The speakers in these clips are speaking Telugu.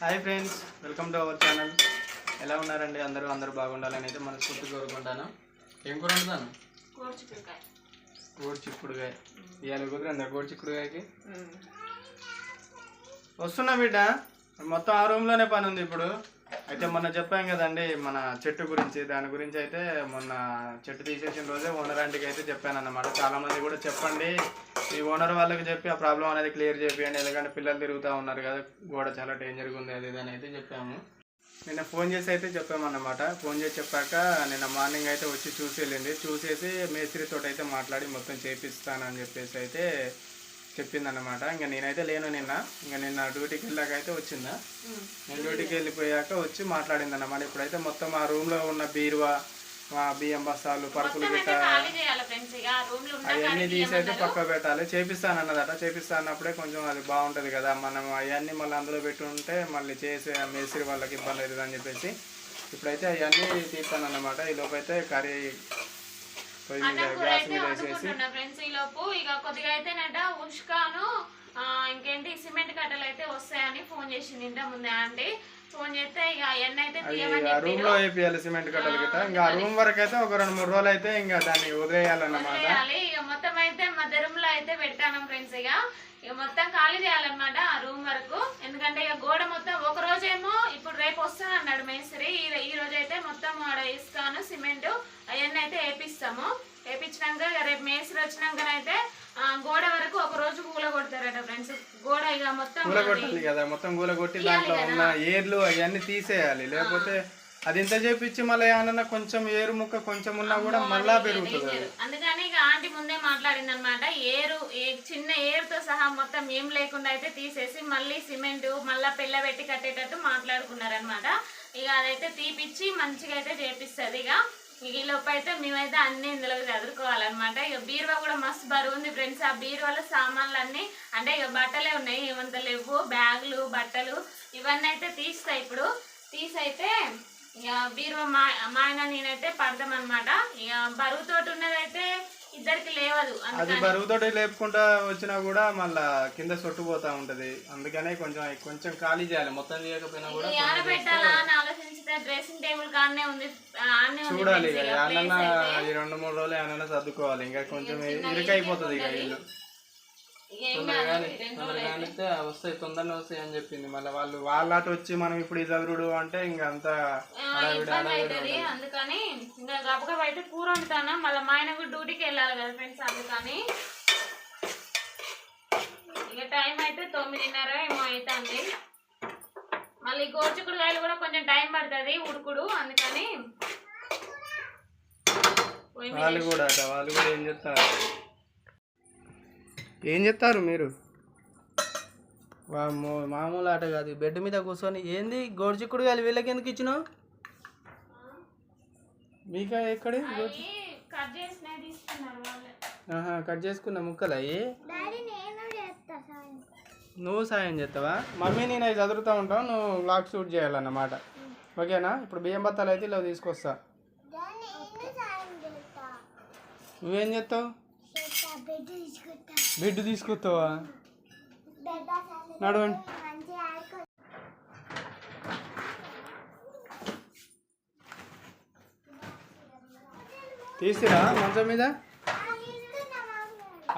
Hi friends welcome to our channel. ఎలా ఉన్నారండి అందరూ? అందరూ బాగుండాలని అయితే మనస్ఫూర్తి కోరుకుంటాను. ఏం కూర వండుతాను? కోడిచిక్కుడుకాయ గోడు చిక్కుడుగాయ ఇవాళ కుదిరిందా గోడు చిక్కుడుగాయకి వస్తున్నా బిడ్డ మొత్తం ఆ రూమ్లోనే పని ఉంది ఇప్పుడు. అయితే మొన్న చెప్పాం కదండి మన చెట్టు గురించి. దాని గురించి అయితే మొన్న చెట్టు తీసేసిన రోజే ఓనర్ ఆంటీకి అయితే చెప్పాను అనమాట చాలామంది కూడా చెప్పండి ఈ ఓనర్ వాళ్ళకి చెప్పి ఆ ప్రాబ్లం అనేది క్లియర్ చేపియండి. ఎందుకంటే పిల్లలు తిరుగుతూ ఉన్నారు కదా గోడ చాలా డేంజర్గా ఉంది అది ఇది అని అయితే చెప్పాము. నిన్న ఫోన్ చేసి అయితే చెప్పామన్నమాట. ఫోన్ చేసి చెప్పాక నిన్న మార్నింగ్ అయితే వచ్చి చూసి వెళ్ళింది. చూసేసి మేస్త్రితో అయితే మాట్లాడి మొత్తం చేపిస్తానని చెప్పేసి అయితే చెప్పిందన్నమాట. ఇంకా నేనైతే లేను నిన్న. ఇంకా నిన్న డ్యూటీకి వెళ్ళాక అయితే వచ్చిందా నేను డ్యూటీకి వెళ్ళిపోయాక వచ్చి మాట్లాడింది అన్నమాట ఇప్పుడైతే మొత్తం ఆ రూమ్లో ఉన్న బీరువా మా బియ్యం బస్తాలు పరుపులు గిట్ట అవన్నీ తీసి అయితే పక్క పెట్టాలి. చేపిస్తాను అన్నదట చేపిస్తానప్పుడే కొంచెం అది బాగుంటుంది కదా. మనం అవన్నీ మళ్ళీ అందులో పెట్టి ఉంటే మళ్ళీ చేసే మేస్త్రి వాళ్ళకి ఇబ్బంది అవుతుంది అని చెప్పేసి ఇప్పుడైతే అవన్నీ తీస్తానన్నమాట. ఈ లోపు అయితే కర్రీ పొయ్యి మీద అన్నం కూర గ్యాస్ అయితే మీద వేసేసి వండుకుంటున్నా ఫ్రెండ్స్ ఈ లోపు. ఇక కొద్దిగా అయితేనట ఉష్కాను ఇంకేంటి సిమెంట్ కట్టలు అయితే వస్తాయని ఫోన్ చేసింది ఇంత ముందే ఆంటీ. ఫోన్ చేస్తే ఇక ఎన్న అయితే తీయమని ఆ రూమ్లో సిమెంట్ కట్టలు గిట్ట. ఇంకా రూమ్ వరకు అయితే ఒక రెండు మూడు రోజులు అయితే ఇంకా దాన్ని వదిలేయాలన్నమాట. ఇక మొత్తం అయితే మధ్య రూమ్లో అయితే పెట్టాను ఫ్రెండ్స్ ఇక. ఇక మొత్తం ఖాళీ చేయాలన్నమాట ఆ రూమ్ వరకు. ఎందుకంటే ఇక గోడ మొత్తం వస్తుంది అన్నాడు మేస్త్రి. ఈ ఈ రోజు అయితే మొత్తం ఆడ ఇసుకాను సిమెంట్ అవన్నీ అయితే వేపిస్తాము. వేపించినాక రేపు మేస్త్రి వచ్చినాకనైతే గోడ వరకు ఒక రోజు కూల కొడతారట ఫ్రెండ్స్. గోడ ఇక మొత్తం కూల కొట్టాలి కదా మొత్తం కూల కొట్టి దాంట్లో ఉన్న ఏర్లు అవన్నీ తీసేయాలి. లేకపోతే అది ఇంత చేపించి మళ్ళీ ఏమన్నా కొంచెం ఏరు ముక్క కొంచెం ఉన్నా కూడా మళ్ళా పెరుగుతుంది అది. అందుకని ఇక ఆంటీ ముందే మాట్లాడింది అనమాట ఏరు చిన్న ఏరుతో సహా మొత్తం ఏం లేకుండా అయితే తీసేసి మళ్ళీ సిమెంట్ మళ్ళా పిల్ల పెట్టి కట్టేటట్టు మాట్లాడుకున్నారనమాట. ఇక అదైతే తీపిచ్చి మంచిగా అయితే చేపిస్తుంది ఇక. ఇక ఈ లోపు అయితే మేమైతే అన్ని ఇందులో చదువుకోవాలన్నమాట ఇక బీరువా కూడా మస్తు బరువు ఉంది ఫ్రెండ్స్. ఆ బీరువాలో సామాన్లు అన్ని అంటే ఇక బట్టలే ఉన్నాయి. ఏమంత లేవు. బ్యాగులు బట్టలు ఇవన్నీ అయితే తీస్తాయి ఇప్పుడు. తీసైతే ఇక బీరువా మా మా ఆయన నేనైతే పడదాం అనమాట ఇక బరువుతోటి ఉన్నదైతే ఇద్దరికి లేవదు. అది అందుకని బరువుతోటి లేపుకుంటా వచ్చినా కూడా మళ్ళా కింద సొట్టుపోతా ఉంటది. అందుకనే కొంచెం కొంచెం ఖాళీ చేయాలి. మొత్తం చేయకపోయినా కూడా ఆడ పెట్టాలా అని ఆలోచించితే డ్రెస్సింగ్ టేబుల్ కాడనే ఉంది. చూడాలి ఇక. ఏమన్నా. ఈ రెండు మూడు రోజులు ఏమన్నా సర్దుకోవాలి. ఇంకా కొంచెం ఇరుకైపోతుంది ఇక ఇల్లు. ఇక ఏం తొందరగా కాదు, ఈ రెండు రోజులు తొందరగా అయితే. వస్తాయి తొందరగా వస్తాయి అని చెప్పింది. మళ్ళీ వాళ్ళు వాళ్ళతో వచ్చి మనం ఇప్పుడు ఈ చదువుడు అంటే ఇంకా అంతా అందుకని ఇంకా గబగబ అయితే కూర వండుతాను? మళ్ళీ మా ఆయన కూడా డ్యూటీకి వెళ్ళాలి కదా ఫ్రెండ్స్ అందుకని. ఇక టైం అయితే తొమ్మిదిన్నర ఏమో అవుతుంది మళ్ళీ గోర్చుకుడుకాయలు కూడా కొంచెం టైం పడుతుంది ఉడుకుడు. అందుకని వాళ్ళు కూడా వాళ్ళు కూడా ఏం చెప్తారు ఏం చెప్తారు మీరు? మామూలు ఆట కాదు. బెడ్ మీద కూర్చొని ఏంది? గోడ్చిక్కుడు కాదు వీళ్ళకి ఎందుకు ఇచ్చినావు? మీకా ఎక్కడి? అవి కట్ చేసినవి తీసుకున్నారు వాళ్ళే. ఆహా కట్ చేసుకున్న ముక్కలు అయ్యి నువ్వు సాయం చేస్తావా? మమ్మీ నేను అవి చదువుతూ ఉంటావు నువ్వు బ్లాక్ షూట్ చేయాలన్నమాట. ఓకేనా? ఇప్పుడు బియ్యం బత్తాలు అయితే ఇలా తీసుకొస్తా. నువ్వేం చేస్తావు? బెడ్ తీసుకొస్తావా? నడవండి. తీసిరా మంచం మీద?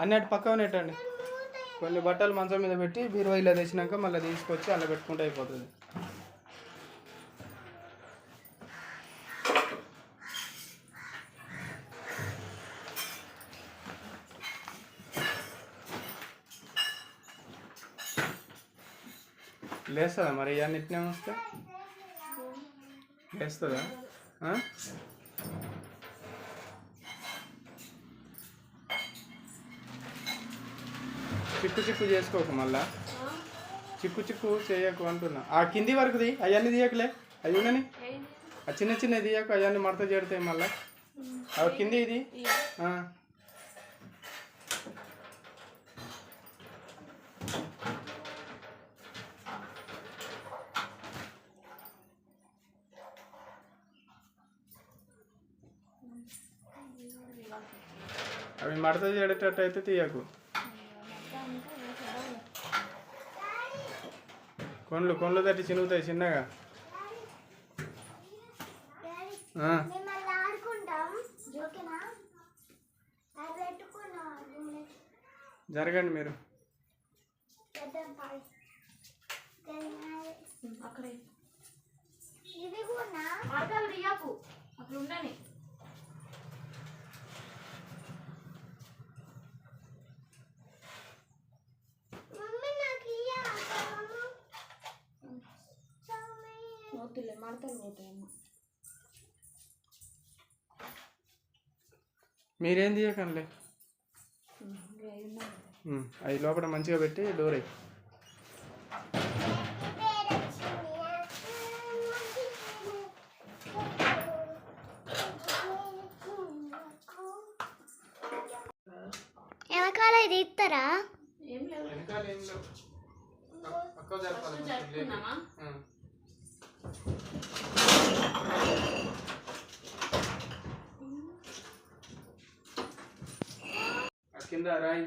అన్నట్టు పక్కన నెట్టండి కొన్ని బట్టలు మంచం మీద పెట్టి బీరువా ఇలా తెచ్చినాక మళ్ళీ తీసుకొచ్చి అలా పెట్టుకుంటే అయిపోతుంది. లేస్తుందా మరి? ఇవన్నిటినే వస్తే లేస్తుందా? ఆ? చిక్కు చిక్కు చేసుకోకు మళ్ళా. చిక్కు చిక్కు చేయకు అంటున్నా. ఆ కింది వరకుది అవన్నీ తీయకలే. అవి ఉండని ఆ చిన్న చిన్న తీయకు అవన్నీ మడత చేడతాయి మళ్ళా. అవి కింది ఇది? మడత చేడేటట్టు అయితే తీయకు. కొండ్లు కొండ్లు తట్టి చినుగుతాయి చిన్నగా. జరగండి మీరు. అక్కడ. ఇది కూడా అక్కడ ఉండని మమ్మీ నాకు ఇయ్య పోతులే పోతాయమ్మ మీరేం తీయకండి. అవి లోపల మంచిగా పెట్టి డోర్ అయ్యి వెనకాల ఇది ఇస్తారా పక్క- జరపాలి ఫస్ట్ మంచిగా లేపి. జరుపుకుందామా ఆ. ఆ కింద రాయి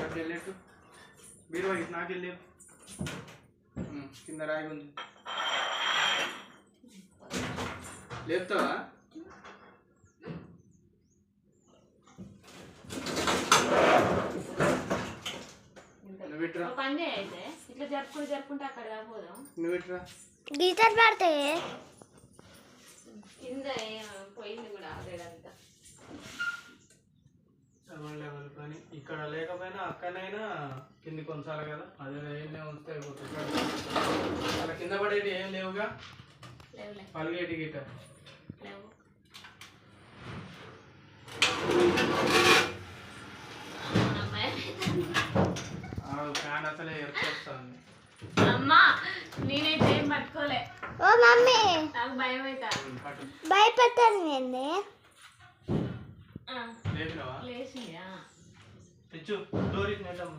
నాకు వెళ్ళేట్టు. బీరువా ఇటు నాకు వెళ్ళి కింద రాయి ఉంది. లేపుతావా? నువ్వు ఇట్రా ఒక పని చేయి అయితే ఇట్లా జరుపుకుంటూ జరుపుకుంటే అక్కడ పోదాం నువ్వు ఇట్రా గీతలు పడతాయి కింద ఏ- పోయింది కూడా అదేదంతా సెవెన్ లెవెల్ పని ఇక్కడ లేకపోయినా అక్కడైనా కింది కొనసాలి కదా. అదే ఏం ఉంటే అయిపోతుంది అలా కింద పడేటి ఏం లేవుగా? పలిగేటి లేవు. అమ్మాయి ఫ్యాన్ అసలే ఎరుకొస్తుంది. అమ్మా నేనైతే ఏం పట్టుకోలే. ఓ మమ్మీ. నాకు భయం అవుతా లేపినవా లేచింది ఆ. తెచ్చు డోర్ నెట్టమ్మా.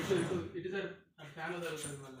ఇటు ఇటు ఇటు ఆ ఫ్యాన్ జరుగుతుంది మళ్ళీ.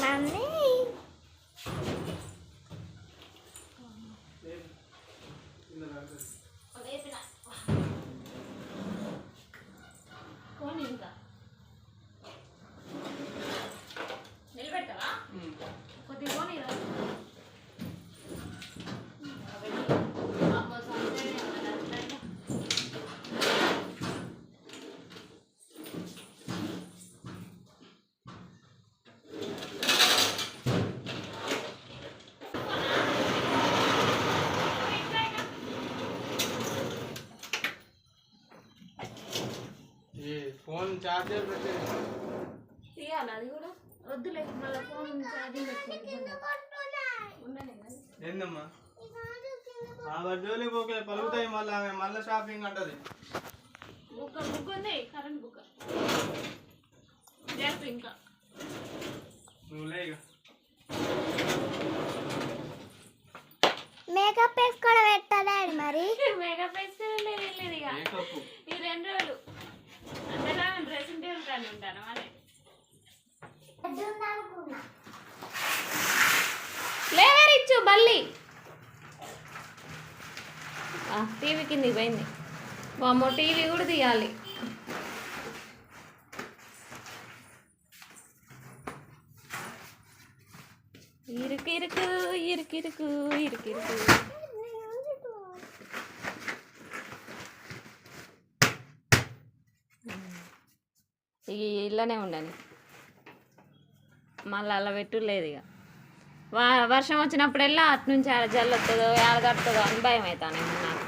మమ్మీ లేదు. కింద పడుతుంది. లేపిన పోనీ ఇంకా నిలబెట్టవా ఉమ్. కొద్దిగా పోనీ రా. అమ్మో, సంతేనే ఉన్నది అట్లయితే. ఈ ఫోన్ చార్జర్ పెట్టి తీయాలా అది కూడా వద్దులే మళ్ళీ ఫోన్ ఛార్జింగ్ పెట్టుకుంటే ఉండని మరి. ఏందమ్మా? ఆ జోలికి పోకే పలుకుతాయి మళ్ళీ ఆమె మళ్ళీ షాపింగ్ అంటది. బుక్క బుక్ ఉంది కరెంట్ బుక్ జరుపు ఇంకా. నువ్వు. మేకప్ వేసుకోవడం పెట్టాలి మరి. మెగా ఫెస్టివల్ లేదు ఇక. మేకప్ ఈ రెండు రోజులు. డ్రెస్సింగ్ టేబుల్ కానీ ఉంటాను లేవరిచ్చు బల్లి టీవీ కిందికి పోయింది. బామ్మో టీవీ కూడా తీయాలి. ఇరుకు ఇరుకు ఇరుకు ఇరుకు ఇరుకు ఇళ్ళనే ఉండని మళ్ళీ అలా పెట్టు లేదు ఇక. వా వర్షం వచ్చినప్పుడల్లా అటు నుంచి ఆడ జల్లు వస్తుందో ఆడ కడుతుందో అని భయం అవుతాను నాకు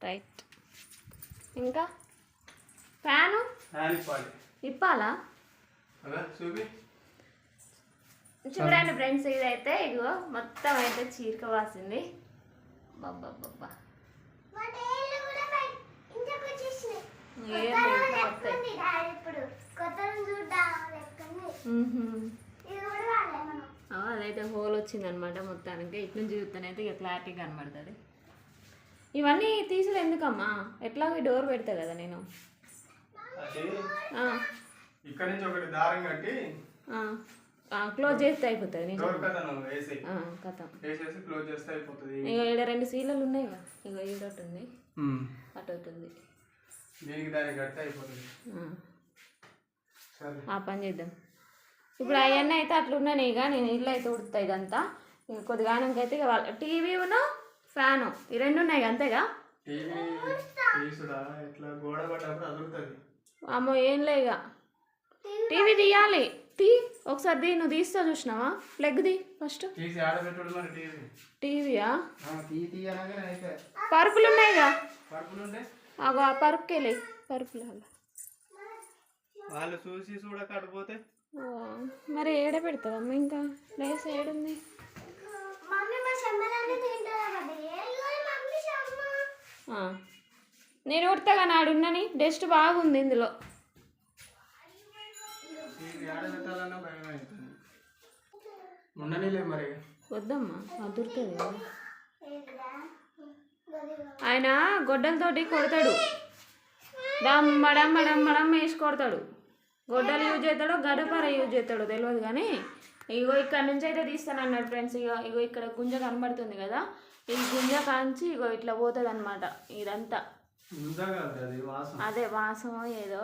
రైట్. ఇంకా? ఫ్యాను? ఇప్పాలి? అలా చూపి. చూడండి ఫ్రెండ్స్ ఇదైతే ఇగో మొత్తం అయితే చీరక వాసింది. మనం. అదైతే హోల్ వచ్చిందనమాట మొత్తానికి. ఇటు నుంచి చూస్తేనైతే ఇక క్లారిటీగా కనబడుతుంది. ఇవన్నీ తీసుడు ఎందుకమ్మా? ఎట్లాగో డోర్ పెడతా కదా నేను. ఇక్కడ నుంచి ఒకటి దారం కట్టి క్లోజ్ చేస్తే అయిపోతుంది కథ. వేసేసి క్లోజ్ చేస్తే అయిపోతుంది. ఇక ఈడ రెండు సీలలు ఉన్నాయి కదా ఇక ఈడ ఒకటి ఉంది. అటు ఒకటి ఉంది. దీనికి దానికి కడితే అయిపోతుంది. ఆ. సరే. ఆ పని చేద్దాం. ఇప్పుడు అవన్నీ అయితే అట్లా ఉన్నాయి ఇక నేను ఇల్లు అయితే ఉడుతా ఇదంతా. ఇక కొద్దిగానంకి అయితే ఇక వాళ్ళ టీవీను ఫ్యాను ఈ రెండు ఉన్నాయి అంతేగా? టీవీ అమ్మో ఏం లే ఇక టీవీ తీయాలి. తీ ఒకసారి తీ నువ్వు తీస్తా చూసినావా? ప్లగ్ ది ఫస్ట్ తీసి ఆడబెట్టుడు మరి టీవీ? టీవీయా? పరుపులు ఉన్నాయిగా అగో ఆ పరుపుకెళ్ళి పరుపులు అలా. వాళ్ళు చూసి చూడ కడిపోతే ఓ, మరి ఏడ పెడతావమ్మ ఇంకా? లేస్ ఏడుంది. నేను ఉడతాగా నాడున్నని డస్ట్ బాగుంది ఇందులో. టీవీ ఆడబెట్టాలన్నా భయం అవుతుంది మరి. వద్దమ్మా అదురుతుంది కదా. ఆయన గొడ్డలతోటి కొడతాడు. డమ్మ డమ్మ డమ్మ డమ్మ వేసి కొడతాడు. గొడ్డలు యూజ్ చేస్తాడో గడపర యూజ్ చేస్తాడో తెలియదు కానీ ఇగో ఇక్కడ నుంచి అయితే తీస్తాను అన్నాడు ఫ్రెండ్స్ ఇగో ఇగో ఇక్కడ గుంజ కనబడుతుంది కదా ఈ గుంజ కాంచి ఇగో ఇట్లా పోతుంది అనమాట ఇదంతా. అది వాసన. అదే వాసమో ఏదో.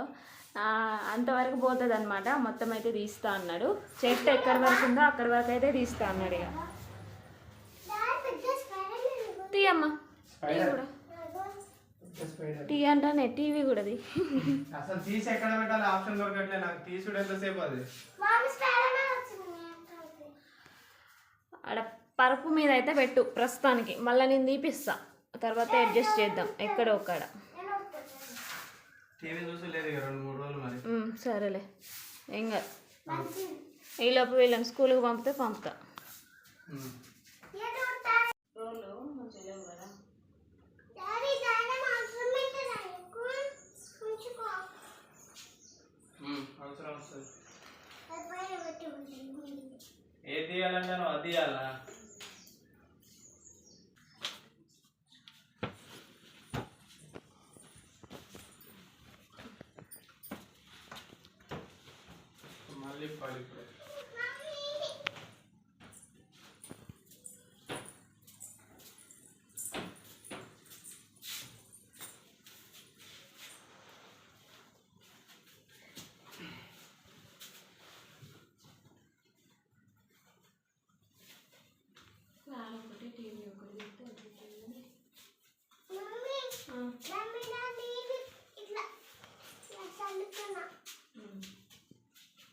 ఆ, అంతవరకు పోతుంది అనమాట మొత్తం అయితే తీస్తా అన్నాడు. చెట్టు ఎక్కడి వరకు ఉందో అక్కడి వరకు అయితే తీస్తా అన్నాడు ఇక తీయమ్మా టీ కూడా. స్పైడర్. టీ అంటానే టీవీ కూడా అసలు తీసి ఎక్కడ పెట్టాలి? ఆప్షన్ దొరకట్లే. నాకు తీసుడు ఎంతసేపు అది. మమ్మీ స్పైడర్ మ్యాన్ వచ్చింది ఏంటది? ఆడ పరుపు మీద అయితే పెట్టు ప్రస్తుతానికి. మళ్ళీ నేను తీపిస్తా. తర్వాత అడ్జస్ట్ చేద్దాం ఎక్కడో ఒక్కడ. ఉమ్, సరేలే. ఏం కాదు. ఈలోపు వీళ్ళని స్కూల్కి పంపితే పంపుతా. ఏదో డాడీ దాని అవసరం ఏంటదా నీకు ఉంచుకో ఉమ్, అవసరం వస్తుంది అది పైన పెట్టి ఉంటుంది ఏది తీయాలంటే నువ్వు అది తీయాలా మళ్ళీ పడి ఇప్పుడు మమ్మీ మమ్మీ నా నీది ఇట్లా ఇట్లా చల్లుతున్నా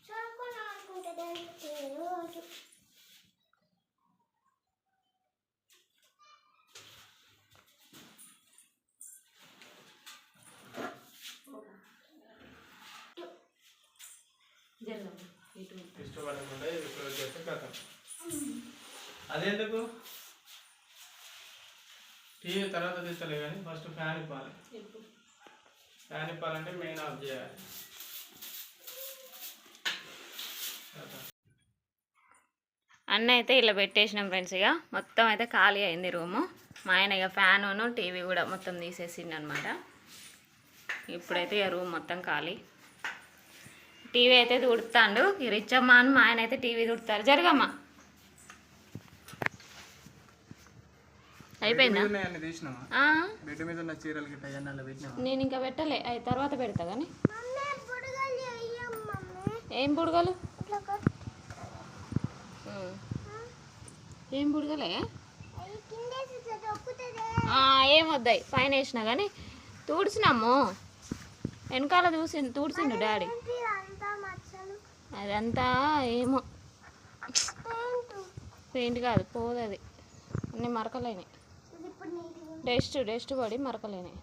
చూడుకున్నా అనుకుంటా దానికి రోజు ఇష్టపడకుండా ఇది క్లోజ్ చేస్తే కథ అదెందుకు టీవీ తీస్తలే కానీ ఫస్ట్ ఫ్యాన్ ఇవ్వాలి ఫ్యాన్ ఇప్పాలంటే మెయిన్ ఆఫ్ చేయాలి. అన్న అయితే ఇలా పెట్టేసినాం ఫ్రెండ్స్ ఇక మొత్తం అయితే ఖాళీ అయింది రూము. మా ఆయన ఇక ఫ్యాను టీవీ కూడా మొత్తం తీసేసిండు అనమాట ఇప్పుడైతే ఇక రూమ్ మొత్తం ఖాళీ. టీవీ అయితే తుడుతాండు. ఈ రిచ్చమ్మ అని మా ఆయన అయితే టీవీ తుడతారు. జరగమ్మా అయిపోయిందా ఉన్నాయని తీసినావా ఆ, బెడ్ మీద ఉన్న చీరలు గిట్ట అవన్నీ అలా పెట్టినావా? నేను ఇంకా పెట్టలే. అవి తర్వాత పెడతా కానీ ఏం బుడగలు. ఏం బుడగలే? అవి కిందేసి ఇట్లా దొక్కుతుంది ఆ, ఏం వద్దాయి. పైన వేసినా కానీ తుడిచినాము వెనకాల చూసి తుడిచిండు డాడీ. అదంతా ఏమో. పెయింట్. పెయింట్ కాదు పోదు అది అన్ని మరకలేని డస్ట్ డస్ట్ పడి మరకలేని.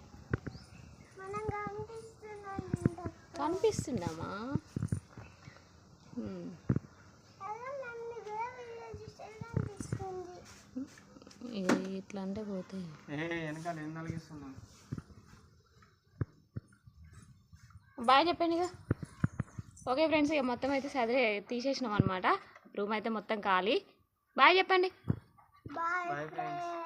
కనిపిస్తుందమ్మా. ఇట్లా అంటే పోతాయి ఏ వెనకాల ఏం నలిగిస్తున్నావు? బాగా చెప్పండి ఇక ఓకే ఫ్రెండ్స్ ఇక మొత్తం అయితే సదిరే తీసేసినాం అనమాట రూమ్ అయితే మొత్తం ఖాళీ. బాయ్ చెప్పండి. Bye friends.